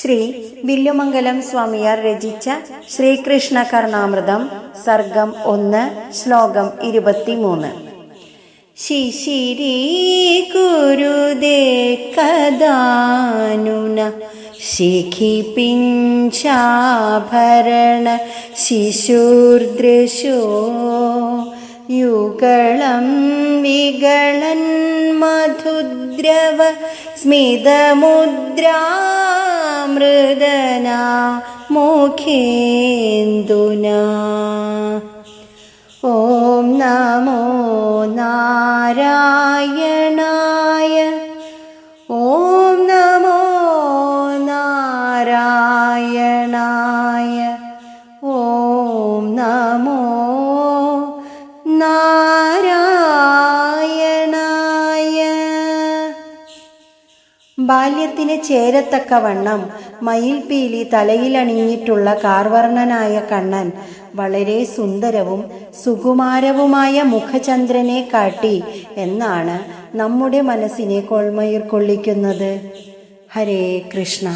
ശ്രീ വില്ലുമംഗലം സ്വാമിയാർ രചിച്ച ശ്രീകൃഷ്ണ കർണാമൃതം സർഗം ഒന്ന് ശ്ലോകം ഇരുപത്തിമൂന്ന്. ശിശിരീ കുരുദേ കദാനുന ശിഖി പിഞ്ചാഭരണ ശിശുർദൃശോ യുഗളം വികളൻ മധുദ്രവ സ്മിതമുദ്രാമൃദന മുഖേന്ദുനാ. ഓം നമോ നാരായണായ ഓം നമോ നാരായണായ. ബാല്യത്തിന് ചേരത്തക്കവണ്ണം മയിൽപീലി തലയിലണിഞ്ഞിട്ടുള്ള കാർവർണനായ കണ്ണൻ വളരെ സുന്ദരവും സുകുമാരവുമായ മുഖചന്ദ്രനെ കാട്ടി എന്നാണ് നമ്മുടെ മനസ്സിനെ കൊൾമയിർ കൊള്ളിക്കുന്നത്. ഹരേ കൃഷ്ണ.